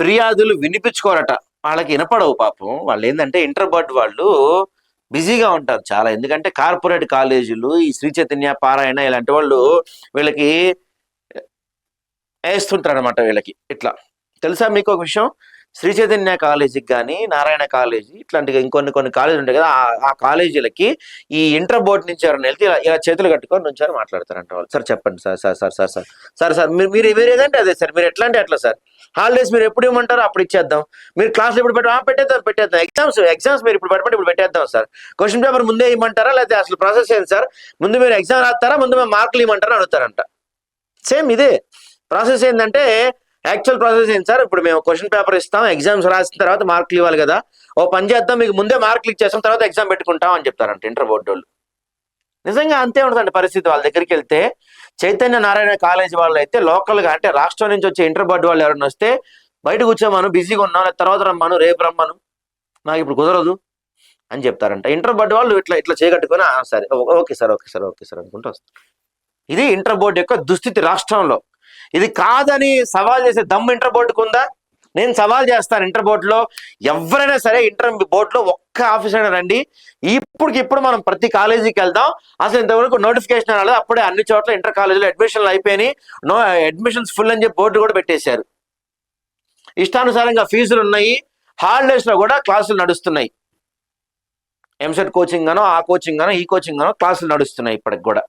ఫిర్యాదులు వినిపించుకోరట. వాళ్ళకి వినపడవు పాపం. వాళ్ళు ఏంటంటే ఇంటర్ బర్డ్ వాళ్ళు బిజీగా ఉంటారు చాలా. ఎందుకంటే కార్పొరేట్ కాలేజీలు ఈ శ్రీ చైతన్య పారాయణ ఇలాంటి వాళ్ళు వీళ్ళకి వేస్తుంటారు అనమాట వీళ్ళకి. ఇట్లా. తెలుసా మీకు ఒక విషయం? శ్రీ చైతన్య కాలేజీకి కానీ నారాయణ కాలేజీ ఇట్లాంటి ఇంకొన్ని కొన్ని కాలేజీలు ఉంటాయి కదా ఆ- కాలేజీలకి ఈ ఇంటర్ బోర్డు నుంచి ఎవరైనా వెళ్తే ఇలా ఇలా చేతులు కట్టుకొని నుంచొని మాట్లాడతారంట వాళ్ళు. సార్ చెప్పండి sir sir sir sir sir. Sir sir మీరు మీరు మీరు ఏదంటే అదే సార్ మీరు ఎట్లా అంటే అట్లా సార్. హాలిడేస్ మీరు ఎప్పుడు ఇవ్వమంటారో అప్పుడు ఇచ్చేద్దాం. మీరు క్లాసులు ఇప్పుడు పెట్టా పెట్టేద్దాం పెట్టేద్దాం. ఎగ్జామ్స్ ఎగ్జామ్స్ మీరు ఇప్పుడు పెట్టమంటే ఇప్పుడు పెట్టేద్దాం సార్. క్వశ్చన్ పేపర్ ముందే ఇవ్వమంటారా లేకపోతే అసలు ప్రాసెస్ ఏంటి సార్? ముందు మీరు ఎగ్జామ్ రాస్తారా ముందు మేము మార్కులు ఇవ్వమంటారా అడుగుతారంట. సేమ్ ఇదే. ప్రాసెస్ ఏంటంటే యాక్చువల్ ప్రాసెస్ ఏంటి సార్? ఇప్పుడు మేము క్వశ్చన్ పేపర్ ఇస్తాం ఎగ్జామ్స్ రాసిన తర్వాత మార్కులు ఇవ్వాలి కదా. ఓ పని చేద్దాం మీకు ముందే మార్కులు ఇచ్చేస్తాం తర్వాత ఎగ్జామ్ పెట్టుకుంటాం అని చెప్తారంట ఇంటర్ బోర్డు వాళ్ళు. నిజంగా అంతే ఉంటుందండి పరిస్థితి వాళ్ళ దగ్గరికి వెళ్తే. చైతన్య నారాయణ కాలేజీ వాళ్ళు అయితే లోకల్గా అంటే రాష్ట్రం నుంచి వచ్చే ఇంటర్ బోర్డు వాళ్ళు ఎవరైనా వస్తే బయట కూర్చోమను బిజీగా ఉన్నాను తర్వాత రమ్మను రేపు రమ్మను నాకు ఇప్పుడు కుదరదు అని చెప్తారంట. ఇంటర్ బోర్డు వాళ్ళు ఇట్లా ఇట్లా చేయగట్టుకుని సరే okay sir okay sir okay sir అనుకుంటూ వస్తారు. ఇది ఇంటర్ బోర్డు యొక్క దుస్థితి రాష్ట్రంలో. ఇది కాదని సవాల్ చేసే దమ్ము ఇంటర్ బోర్డుకు ఉందా? నేను సవాల్ చేస్తాను ఇంటర్ బోర్డులో. ఎవరైనా సరే ఇంటర్ బోర్డులో ఒక్క ఆఫీస్ అయినా రండి. ఇప్పటికి ఇప్పుడు మనం ప్రతి కాలేజీకి వెళ్దాం. అసలు ఇంతవరకు నోటిఫికేషన్ రాలేదు. అప్పుడే అన్ని చోట్ల ఇంటర్ కాలేజీలో అడ్మిషన్లు అయిపోయినాయి. నో అడ్మిషన్స్ ఫుల్ అని చెప్పి బోర్డు కూడా పెట్టేశారు. ఇష్టానుసారంగా ఫీజులు ఉన్నాయి. హాలిడేస్లో కూడా క్లాసులు నడుస్తున్నాయి. ఎంసెట్ కోచింగ్ గానో ఆ కోచింగ్ గానో ఈ కోచింగ్ గానో క్లాసులు నడుస్తున్నాయి ఇప్పటికి కూడా.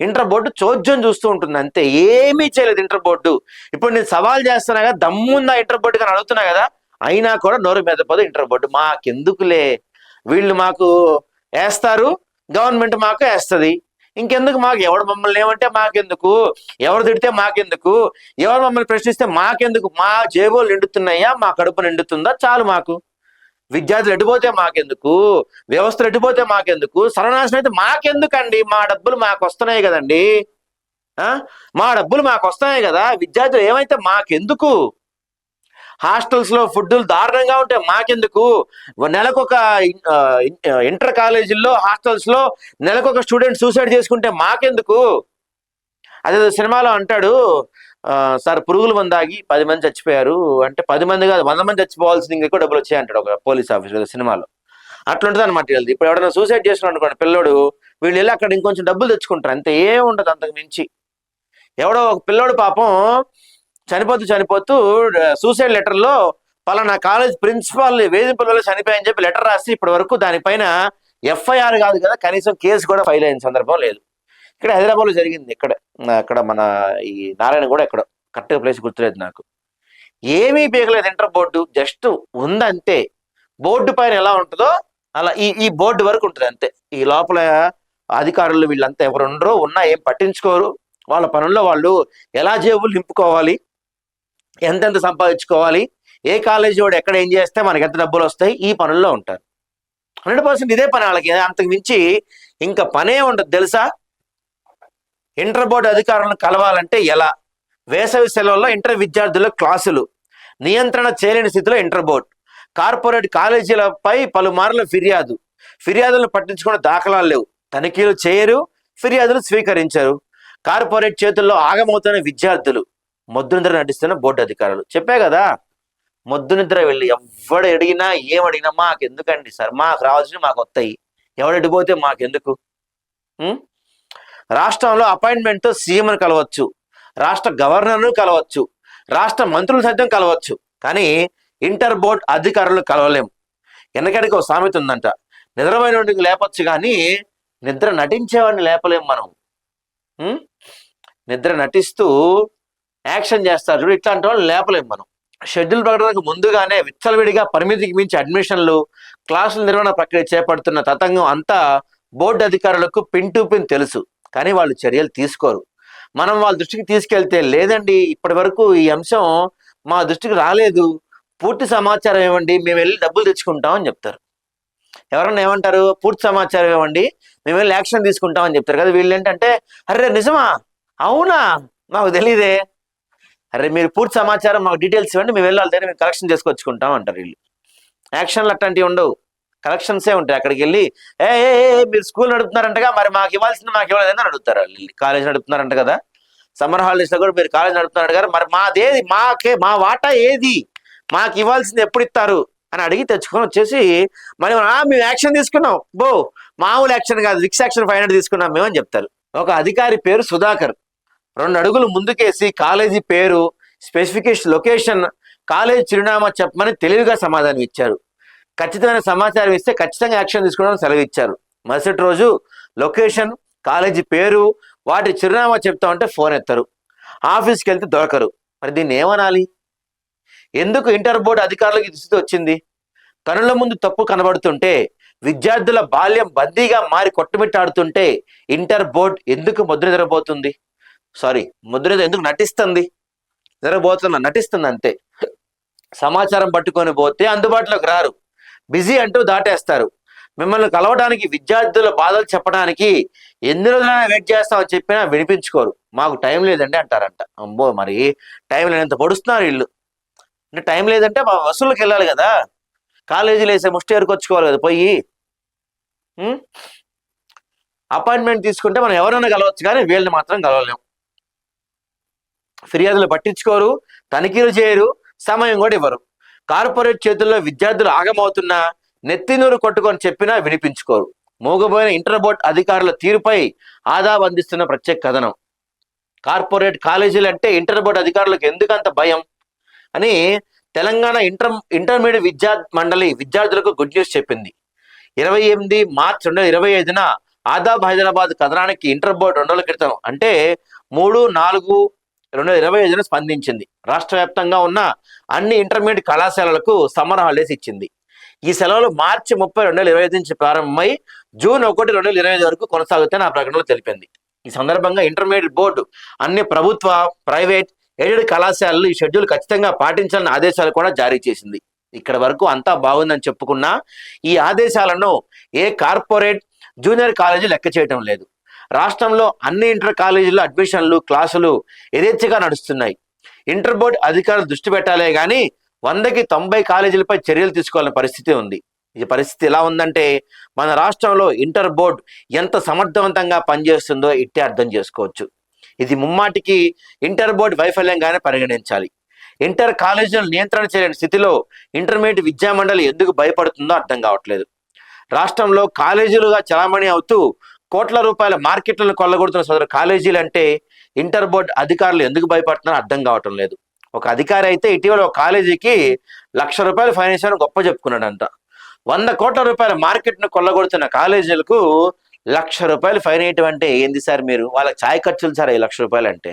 ఇంటర్ బోర్డు చోద్యం చూస్తూ ఉంటుంది. అంతే. ఏమీ చేయలేదు ఇంటర్ బోర్డు. ఇప్పుడు నేను సవాల్ చేస్తున్నా కదా దమ్ముందా ఇంటర్ బోర్డు కానీ అడుగుతున్నా కదా అయినా కూడా నోరు మెదపదు ఇంటర్ బోర్డు. మాకెందుకులే? వీళ్ళు మాకు వేస్తారు గవర్నమెంట్ మాకు వేస్తుంది. ఇంకెందుకు మాకు? ఎవడు మమ్మల్ని ఏమంటే మాకెందుకు? ఎవరు తిడితే మాకెందుకు? ఎవరు మమ్మల్ని ప్రశ్నిస్తే మాకెందుకు? మా జేబులు నిండుతున్నాయా? మా కడుపు నిండుతుందా? చాలు మాకు. విద్యార్థులు ఎడిపోతే మాకెందుకు? వ్యవస్థలు ఎడిపోతే మాకెందుకు? సర్వనాశనం అయితే మాకెందుకండి? మా డబ్బులు మాకు వస్తున్నాయి కదండి. ఆ? మా డబ్బులు మాకు వస్తున్నాయి కదా. విద్యార్థులు ఏమైతే మాకెందుకు? హాస్టల్స్లో ఫుడ్లు దారుణంగా ఉంటే మాకెందుకు? నెలకొక ఇంటర్ కాలేజీల్లో హాస్టల్స్లో నెలకొక స్టూడెంట్ సూసైడ్ చేసుకుంటే మాకెందుకు? అదే సినిమాలో అంటాడు సార్ పురుగులు మంది ఆగి పది మంది చచ్చిపోయారు. అంటే పది మంది కాదు వంద మంది చచ్చిపోవాల్సింది ఇంకా ఎక్కువ డబ్బులు వచ్చాయి అంటాడు ఒక పోలీస్ ఆఫీసర్ సినిమాలో. అట్లుంటుంది అనమాట వీళ్ళది. ఇప్పుడు ఎవరైనా సూసైడ్ చేసుకున్నాడు అనుకోండి పిల్లోడు వీళ్ళు వెళ్ళి అక్కడ ఇంకొంచెం డబ్బులు తెచ్చుకుంటారు. అంత ఏం ఉండదు అంతకు మించి. ఎవడో ఒక పిల్లోడు పాపం చనిపోతూ చనిపోతూ సూసైడ్ లెటర్లో పలానా కాలేజ్ ప్రిన్సిపాల్ వేధింపుల వల్ల చనిపోయాయని చెప్పి లెటర్ రాసి ఇప్పటి వరకు దానిపైన ఎఫ్ఐఆర్ కాదు కదా కనీసం కేసు కూడా ఫైల్ అయిన సందర్భం లేదు. ఇక్కడ హైదరాబాద్లో జరిగింది. ఇక్కడ అక్కడ మన ఈ నారాయణ కూడా ఇక్కడ కరెక్ట్ ప్లేస్ గుర్తులేదు నాకు. ఏమీ పీకలేదు ఇంటర్ బోర్డు జస్ట్ ఉందంతే. బోర్డు పైన ఎలా ఉంటుందో అలా ఈ ఈ బోర్డు వరకు ఉంటుంది అంతే. ఈ లోపల అధికారులు వీళ్ళంతా ఎవరు ఉన్నా ఏం పట్టించుకోరు. వాళ్ళ పనుల్లో వాళ్ళు ఎలా జేబులు నింపుకోవాలి ఎంతెంత సంపాదించుకోవాలి ఏ కాలేజీ వాడు ఎక్కడ ఏం చేస్తే మనకి ఎంత డబ్బులు వస్తాయి ఈ పనుల్లో ఉంటారు. హండ్రెడ్ పర్సెంట్ ఇదే పని వాళ్ళకి. అంతకు మించి ఇంకా పనే ఉండదు తెలుసా? ఇంటర్ బోర్డు అధికారులను కలవాలంటే ఎలా? వేసవి సెలవుల్లో ఇంటర్ విద్యార్థుల క్లాసులు నియంత్రణ చేయలేని స్థితిలో ఇంటర్ బోర్డు. కార్పొరేట్ కాలేజీలపై పలుమార్లు ఫిర్యాదు. ఫిర్యాదులను పట్టించుకున్న దాఖలాలు లేవు. తనిఖీలు చేయరు ఫిర్యాదులు స్వీకరించరు. కార్పొరేట్ చేతుల్లో ఆగమవుతున్న విద్యార్థులు మొద్దు నిద్ర నటిస్తున్న బోర్డు అధికారులు. చెప్పే కదా మొద్దు నిద్ర వెళ్ళి ఎవడు అడిగినా ఏం అడిగినా మాకు ఎందుకండి సార్? మాకు రావాల్సినవి మాకు వస్తాయి ఎవడు ఎడిపోతే మాకెందుకు? రాష్ట్రంలో అపాయింట్మెంట్తో సీఎంను కలవచ్చు రాష్ట్ర గవర్నర్ను కలవచ్చు రాష్ట్ర మంత్రులు సైతం కలవచ్చు. కానీ ఇంటర్ బోర్డ్ అధికారులు కలవలేం వెనకడికి ఒక సామెత ఉందంట. నిద్రమైన లేపచ్చు కానీ నిద్ర నటించేవాడిని లేపలేం మనం. నిద్ర నటిస్తూ యాక్షన్ చేస్తారు చూడు ఇట్లాంటి వాళ్ళు లేపలేం మనం. షెడ్యూల్ ప్రకటనకు ముందుగానే విచ్చలవిడిగా పరిమితికి మించి అడ్మిషన్లు క్లాసుల నిర్వహణ ప్రక్రియ చేపడుతున్న తతంగం అంతా బోర్డు అధికారులకు పిన్ టు పిన్ తెలుసు. కానీ వాళ్ళు చర్యలు తీసుకోరు. మనం వాళ్ళ దృష్టికి తీసుకెళ్తే లేదండి ఇప్పటి వరకు ఈ అంశం మా దృష్టికి రాలేదు. పూర్తి సమాచారం ఇవ్వండి మేము వెళ్ళి డబ్బులు తెచ్చుకుంటాం అని చెప్తారు. ఎవరన్నా ఏమంటారు? పూర్తి సమాచారం ఇవ్వండి మేము వెళ్ళి యాక్షన్ తీసుకుంటాం అని చెప్తారు కదా. వీళ్ళు ఏంటంటే అరే నిజమా? అవునా? మాకు తెలియదే అరే మీరు పూర్తి సమాచారం మాకు డీటెయిల్స్ ఇవ్వండి మేము వెళ్ళాలి దగ్గర మేము కలెక్షన్ చేసుకొచ్చుకుంటాం అంటారు వీళ్ళు. యాక్షన్లు అట్లాంటివి ఉండవు. కలెక్షన్సే ఉంటాయి. అక్కడికి వెళ్ళి ఏ ఏ ఏ, మీరు స్కూల్ నడుపుతున్నారంటగా మరి మాకు ఇవ్వాల్సింది మాకు ఇవ్వలేదని అడుగుతారు. వాళ్ళు వెళ్ళి కాలేజ్ నడుపుతున్నారంట కదా. సమ్మర్ హాలిడేస్లో కూడా మీరు కాలేజ్ నడుపుతున్నారు కదా. మరి మాదేది మాకే మా వాటా ఏది? మాకు ఇవ్వాల్సింది ఎప్పుడు ఇస్తారు? అని అడిగి తెచ్చుకొని వచ్చేసి మరి మేము యాక్షన్ తీసుకున్నాం. బో మామూలు యాక్షన్ కాదు విక్స్ యాక్షన్ ఫైవ్ హండ్రెడ్ తీసుకున్నాం మేము అని చెప్తారు. ఒక అధికారి పేరు సుధాకర్. రెండు అడుగులు ముందుకేసి కాలేజీ పేరు స్పెసిఫికేషన్ లొకేషన్ కాలేజీ చిరునామా చెప్పమని తెలివిగా సమాధానం ఇచ్చారు. ఖచ్చితమైన సమాచారం ఇస్తే ఖచ్చితంగా యాక్షన్ తీసుకోవడం సెలవు ఇచ్చారు మరుసటి రోజు లొకేషన్ కాలేజీ పేరు వాటి చిరునామా చెప్తా ఉంటే ఫోన్ ఎత్తారు. ఆఫీస్కి వెళ్తే దొరకరు. మరి దీన్ని ఏమనాలి? ఎందుకు ఇంటర్ బోర్డు అధికారులకు దృష్టి వచ్చింది? కనుల ముందు తప్పు కనబడుతుంటే విద్యార్థుల బాల్యం బందీగా మారి కొట్టుమిట్టాడుతుంటే ఇంటర్ బోర్డ్ ఎందుకు ముద్ర నిద్రపోతుంది? సారీ ముద్ర ఎందుకు నటిస్తుంది? నిద్రపోతున్న నటిస్తుంది అంతే. సమాచారం పట్టుకొని పోతే అందుబాటులోకి రారు. బిజీ అంటూ దాటేస్తారు. మిమ్మల్ని కలవడానికి విద్యార్థుల బాధలు చెప్పడానికి ఎన్ని రోజులైనా వెయిట్ చేస్తామని చెప్పినా వినిపించుకోరు. మాకు టైం లేదండి అంటారంట. అమ్మో మరి టైం లేనంత పొడుస్తున్నారు వీళ్ళు. అంటే టైం లేదంటే మా వసూళ్ళకి వెళ్ళాలి కదా. కాలేజీలో వేసే ముష్టి ఏరుకొచ్చుకోవాలి కదా పోయి. అపాయింట్మెంట్ తీసుకుంటే మనం ఎవరైనా కలవచ్చు కానీ వీళ్ళని మాత్రం కలవలేము ఫిర్యాదులు పట్టించుకోరు తనిఖీలు చేయరు సమయం కూడా ఇవ్వరు. కార్పొరేట్ చేతుల్లో విద్యార్థులు ఆగమవుతున్నా నెత్తినూరు కొట్టుకొని చెప్పినా వినిపించుకోరు. మోగబోయిన ఇంటర్ బోర్డ్ అధికారుల తీరుపై ఆదాబ్ అందిస్తున్న ప్రత్యేక కథనం. కార్పొరేట్ కాలేజీలు అంటే ఇంటర్ బోర్డ్ అధికారులకు ఎందుకంత భయం? అని తెలంగాణ ఇంటర్ ఇంటర్మీడియట్ విద్యా మండలి విద్యార్థులకు గుడ్ న్యూస్ చెప్పింది. ఇరవై ఎనిమిది మార్చ్ రెండు వేల ఇరవై ఐదున ఆదాబ్ హైదరాబాద్ కథనానికి ఇంటర్ బోర్డు రెండు క్రితం అంటే మూడు నాలుగు రెండు వేల ఇరవై ఐదున స్పందించింది. రాష్ట్ర వ్యాప్తంగా ఉన్న అన్ని ఇంటర్మీడియట్ కళాశాలలకు సమ్మర్ హాలిడేస్ ఇచ్చింది. ఈ సెలవులు మార్చి ముప్పై రెండు వేల ఇరవై ఐదు నుంచి ప్రారంభమై జూన్ ఒకటి రెండు వేల ఇరవై ఐదు వరకు కొనసాగుతాయని ఆ ప్రకటనలో తెలిపింది. ఈ సందర్భంగా ఇంటర్మీడియట్ బోర్డు అన్ని ప్రభుత్వ ప్రైవేట్ ఎయిడెడ్ కళాశాలలు ఈ షెడ్యూల్ ఖచ్చితంగా పాటించాలని ఆదేశాలు కూడా జారీ చేసింది. ఇక్కడ వరకు అంతా బాగుందని చెప్పుకున్నా ఈ ఆదేశాలను ఏ కార్పొరేట్ జూనియర్ కాలేజీ లెక్క చేయటం లేదు. రాష్ట్రంలో అన్ని ఇంటర్ కాలేజీల్లో అడ్మిషన్లు క్లాసులు యథేచ్ఛగా నడుస్తున్నాయి. ఇంటర్ బోర్డు అధికారులు దృష్టి పెట్టాలే కానీ వందకి తొంభై కాలేజీలపై చర్యలు తీసుకోవాలని పరిస్థితి ఉంది. ఈ పరిస్థితి ఎలా ఉందంటే మన రాష్ట్రంలో ఇంటర్ బోర్డ్ ఎంత సమర్థవంతంగా పనిచేస్తుందో ఇట్టే అర్థం చేసుకోవచ్చు. ఇది ముమ్మాటికి ఇంటర్ బోర్డు వైఫల్యంగానే పరిగణించాలి. ఇంటర్ కాలేజీలను నియంత్రణ చేయలేని స్థితిలో ఇంటర్మీడియట్ విద్యా మండలి ఎందుకు భయపడుతుందో అర్థం కావట్లేదు. రాష్ట్రంలో కాలేజీలుగా చలామణి అవుతూ కోట్ల రూపాయల మార్కెట్లను కొల్లగొడుతున్న సదరు కాలేజీలు అంటే ఇంటర్ బోర్డ్ అధికారులు ఎందుకు భయపడుతున్నారో అర్థం కావటం లేదు. ఒక అధికారి అయితే ఇటీవల ఒక కాలేజీకి లక్ష రూపాయలు ఫైన్ వేసారని గొప్ప చెప్పుకున్నాడంట. వంద కోట్ల రూపాయల మార్కెట్ను కొల్లగొడుతున్న కాలేజీలకు లక్ష రూపాయలు ఫైన్ వేయటం అంటే ఏంది సార్ మీరు? వాళ్ళ ఛాయ్ ఖర్చులు సార్ ఈ లక్ష రూపాయలు అంటే.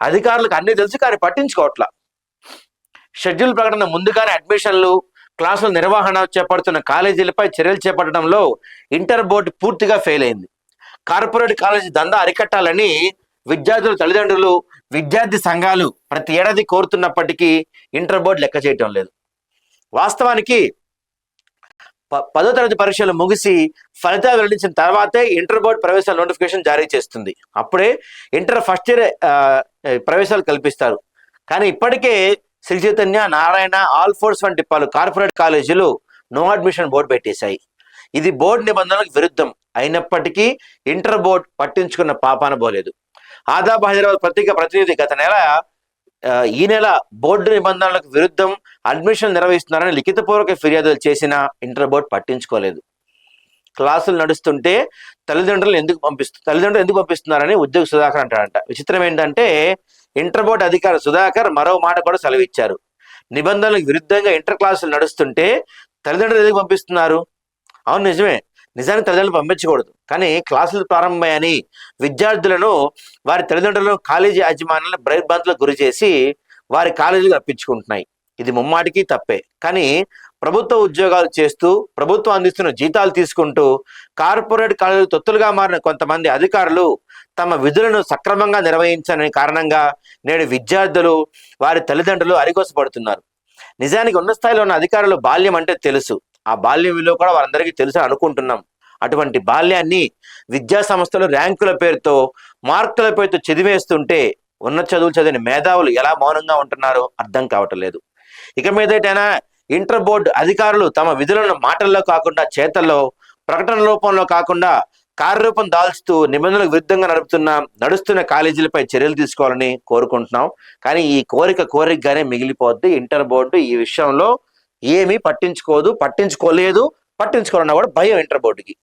అధికారులకు అన్ని తెలుసు కానీ పట్టించుకోవట్లా. షెడ్యూల్ ప్రకటన ముందుగానే అడ్మిషన్లు క్లాసుల నిర్వహణ చేపడుతున్న కాలేజీలపై చర్యలు చేపట్టడంలో ఇంటర్ బోర్డు పూర్తిగా ఫెయిల్ అయింది. కార్పొరేట్ కాలేజీ దందా అరికట్టాలని విద్యార్థుల తల్లిదండ్రులు విద్యార్థి సంఘాలు ప్రతి ఏడాది కోరుతున్నప్పటికీ ఇంటర్ బోర్డు లెక్క చేయటం లేదు. వాస్తవానికి ప- పదో తరగతి పరీక్షలు ముగిసి ఫలితాలు వెల్లడించిన తర్వాతే ఇంటర్ బోర్డ్ ప్రవేశాల నోటిఫికేషన్ జారీ చేస్తుంది. అప్పుడే ఇంటర్ ఫస్ట్ ఇయర్ ప్రవేశాలు కల్పిస్తారు. కానీ ఇప్పటికే శ్రీ చైతన్య నారాయణ ఆల్ ఫోర్స్ వంటి పలు కార్పొరేట్ కాలేజీలు నో అడ్మిషన్ బోర్డు పెట్టేశాయి. ఇది బోర్డు నిబంధనలకు విరుద్ధం. అయినప్పటికీ ఇంటర్ బోర్డు పట్టించుకున్న పాపాన పోలేదు. ఆదాబ్ హైదరాబాద్ పత్రిక ప్రతినిధి గత నెల ఈ నెల బోర్డు నిబంధనలకు విరుద్ధం అడ్మిషన్ నిర్వహిస్తున్నారని లిఖితపూర్వక ఫిర్యాదులు చేసిన ఇంటర్ బోర్డు పట్టించుకోలేదు. క్లాసులు నడుస్తుంటే తల్లిదండ్రులు ఎందుకు పంపిస్తు తల్లిదండ్రులు ఎందుకు పంపిస్తున్నారని ఉద్యోగ సుధాకర్ అంటాడంట. విచిత్రం ఏంటంటే ఇంటర్ బోర్డు అధికారి సుధాకర్ మరో మాట కూడా సెలవిచ్చారు. నిబంధనలకు విరుద్ధంగా ఇంటర్ క్లాసులు నడుస్తుంటే తల్లిదండ్రులు ఎందుకు పంపిస్తున్నారు? అవును నిజమే. నిజానికి తల్లిదండ్రులు పంపించకూడదు. కానీ క్లాసులు ప్రారంభమయ్యని విద్యార్థులను వారి తల్లిదండ్రులను కాలేజీ యాజమాన్యాలను భయభ్రాంతులకు గురి చేసి వారి కాలేజీలు అప్పించుకుంటున్నాయి ఇది ముమ్మాటికి తప్పే. కానీ ప్రభుత్వ ఉద్యోగాలు చేస్తూ ప్రభుత్వం అందిస్తున్న జీతాలు తీసుకుంటూ కార్పొరేట్ కాలేజీలు తొత్తులుగా మారిన కొంతమంది అధికారులు తమ విధులను సక్రమంగా నిర్వహించని కారణంగా నేడు విద్యార్థులు వారి తల్లిదండ్రులు అరికోసపడుతున్నారు నిజానికి ఉన్న స్థాయిలో ఉన్న అధికారులు బాల్యం అంటే తెలుసు. ఆ బాల్యం విలువ కూడా వారందరికీ తెలుసు అనుకుంటున్నాం. అటువంటి బాల్యాన్ని విద్యా సంస్థలు ర్యాంకుల పేరుతో మార్కుల పేరుతో చదివేస్తుంటే ఉన్న చదువులు చదివిన మేధావులు ఎలా మౌనంగా ఉంటున్నారో అర్థం కావటం లేదు. ఇక మీదటైనా ఇంటర్ బోర్డు అధికారులు తమ విధులను మాటల్లో కాకుండా చేతల్లో ప్రకటన రూపంలో కాకుండా కార్యరూపం దాల్చుతూ నిబంధనలకు విరుద్ధంగా నడుపుతున్న నడుస్తున్న కాలేజీలపై చర్యలు తీసుకోవాలని కోరుకుంటున్నాం. కానీ ఈ కోరిక కోరికగానే మిగిలిపోద్ది. ఇంటర్ బోర్డు ఈ విషయంలో ఏమీ పట్టించుకోదు పట్టించుకోలేదు. పట్టించుకోవాలన్న కూడా భయం ఇంటర్ బోర్డుకి.